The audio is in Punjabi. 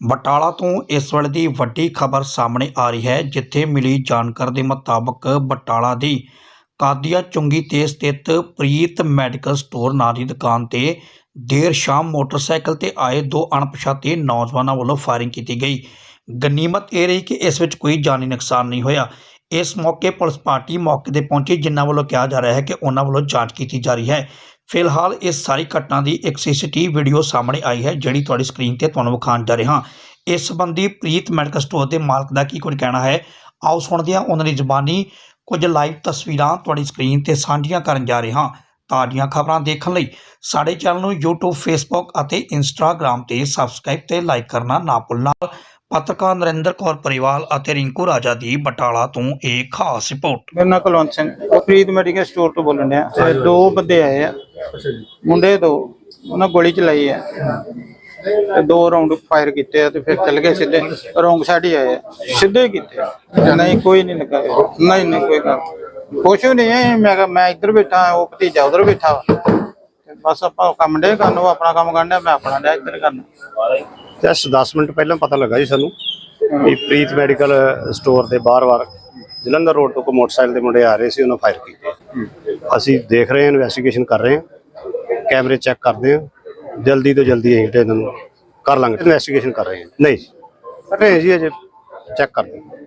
ਬਟਾਲਾ ਤੋਂ ਇਸ ਵੇਲੇ ਦੀ ਵੱਡੀ ਖਬਰ ਸਾਹਮਣੇ ਆ ਰਹੀ ਹੈ, ਜਿੱਥੇ ਮਿਲੀ ਜਾਣਕਾਰੀ ਦੇ ਮੁਤਾਬਕ ਬਟਾਲਾ ਦੀ ਕਾਦੀਆ ਚੁੰਗੀ ਤੇ ਸਥਿਤ ਪ੍ਰੀਤ ਮੈਡੀਕਲ ਸਟੋਰ ਨਾਂ ਦੀ ਦੁਕਾਨ ਤੇ ਦੇਰ ਸ਼ਾਮ ਮੋਟਰਸਾਈਕਲ ਤੇ ਆਏ ਦੋ ਅਣਪਛਾਤੇ ਨੌਜਵਾਨਾਂ ਵੱਲੋਂ ਫਾਇਰਿੰਗ ਕੀਤੀ ਗਈ। ਗਨੀਮਤ ਇਹ ਰਹੀ ਕਿ ਇਸ ਵਿੱਚ ਕੋਈ ਜਾਨੀ ਨੁਕਸਾਨ ਨਹੀਂ ਹੋਇਆ। ਇਸ ਮੌਕੇ ਪੁਲਿਸ ਪਾਰਟੀ ਮੌਕੇ ਤੇ ਪਹੁੰਚੀ, ਜਿਨ੍ਹਾਂ ਵੱਲੋਂ ਕਿਹਾ ਜਾ ਰਿਹਾ ਹੈ ਕਿ ਉਹਨਾਂ ਵੱਲੋਂ ਜਾਂਚ ਕੀਤੀ ਜਾ ਰਹੀ ਹੈ। ਫਿਲਹਾਲ ਇਸ ਸਾਰੀ ਘਟਨਾ ਦੀ ਇੱਕ ਸੀਸੀਟੀਵੀ ਵੀਡੀਓ ਸਾਹਮਣੇ ਆਈ ਹੈ ਜਿਹੜੀ ਤੁਹਾਡੀ ਸਕਰੀਨ ਤੇ ਤੁਹਾਨੂੰ ਵਿਖਾਉਣ ਜਾ ਰਿਹਾ ਹਾਂ। ਇਸ ਸੰਬੰਧੀ ਪ੍ਰੀਤ ਮੈਡੀਕਲ ਸਟੋਰ ਦੇ ਮਾਲਕ ਦਾ ਕੀ ਕੁਝ ਕਹਿਣਾ ਹੈ? ਆਓ ਸੁਣਦੇ ਹਾਂ ਉਹਨਾਂ ਦੀ ਜ਼ੁਬਾਨੀ। ਕੁਝ ਲਾਈਵ ਤਸਵੀਰਾਂ ਤੁਹਾਡੀ ਸਕਰੀਨ ਤੇ ਸਾਂਝੀਆਂ ਕਰਨ ਜਾ ਰਹੇ ਹਾਂ ਤਾਜ਼ੀਆਂ ਖਬਰਾਂ ਦੇਖਣ ਲਈ। ਸਾਡੇ ਚੈਨਲ ਨੂੰ YouTube Facebook ਅਤੇ Instagram ਤੇ ਸਬਸਕ੍ਰਾਈਬ ਤੇ ਲਾਈਕ ਕਰਨਾ ਨਾ ਭੁੱਲਣਾ। ਪੱਤਰਕਾਰ ਨਰਿੰਦਰ ਕੌਰ ਪਰਿਵਾਲ ਅਤੇ ਰਿੰਕੂ ਰਾਜਾ ਦੀ ਬਟਾਲਾ ਤੋਂ ਇਹ ਖਾਸ ਰਿਪੋਰਟ। ਮੇਰਾ ਨਾਂ ਕੁਲਵੰਤ ਸਿੰਘ ਉਹ ਫਰੀਦ ਮੈਡੀਕਲ ਸਟੋਰ ਤੋਂ ਬੋਲਣ ਤੇ ਦੋ ਬੰਦੇ ਆਏ ਆ। ਮੁੰਡੇ ਦੋ, ਉਹਨਾਂ ਗੋਲੀ ਚਲਾਈ ਆ ਤੇ ਦੋ ਰਾਉਂਡ ਫਾਇਰ ਕੀਤੇ ਆ ਤੇ ਫਿਰ ਚੱਲ ਗਏ ਸਿੱਧੇ, ਰੋਂਗ ਸਾਈਡ ਹੀ ਆਏ ਆ। ਸਿੱਧੇ ਹੀ ਕੀਤੇ ਆ। ਨਹੀਂ, ਕੋਈ ਨਹੀਂ ਲੱਗਾ। ਨਹੀਂ ਨਹੀਂ, ਕੋਈ ਗੱਲ ਕੁਛ ਵੀ ਨਹੀਂ ਹੈ ਮੈਂ ਕਿਹਾ, ਮੈਂ ਇੱਧਰ ਬੈਠਾ, ਉਹ ਭਤੀਜਾ ਉਧਰ ਬੈਠਾ ਵਾ। ਤੇ ਬਸ ਆਪਾਂ ਕੰਮ ਡੇ ਕਰਨ, ਉਹ ਆਪਣਾ ਕੰਮ ਕਰਨ ਡਿਆ ਮੈਂ ਆਪਣਾ ਡਿਆ ਇੱਧਰ ਕਰਨਾ। ਜਸਟ 10 ਮਿੰਟ ਪਹਿਲਾਂ ਪਤਾ ਲੱਗਾ ਜੀ ਸਾਨੂੰ ਕਿ ਪ੍ਰੀਤ ਮੈਡੀਕਲ ਸਟੋਰ ਦੇ ਬਾਹਰ-ਬਾਹਰ ਜਲੰਧਰ ਰੋਡ ਤੋਂ ਕੋ ਮੋਟਰਸਾਈਕਲ ਦੇ ਮੁੰਡੇ ਆ ਰਹੇ ਸੀ, ਉਹਨਾਂ ਫਾਇਰ ਕੀਤੇ। ਅਸੀਂ ਦੇਖ ਰਹੇ ਹਾਂ ਇਨਵੈਸਟੀਗੇਸ਼ਨ ਕਰ ਰਹੇ ਹਾਂ। ਕੈਮਰੇ ਚੈੱਕ ਕਰਦੇ ਹਾਂ? ਜਲਦੀ ਤੋਂ ਜਲਦੀ ਅਸੀਂ ਇਹਨਾਂ ਨੂੰ ਕਰ ਲਾਂਗੇ। ਇਨਵੈਸਟੀਗੇਸ਼ਨ ਕਰ ਰਹੇ ਹਾਂ। ਨਹੀਂ। ਜੀ ਅਜੇ ਚੈੱਕ ਕਰਦੇ ਹਾਂ।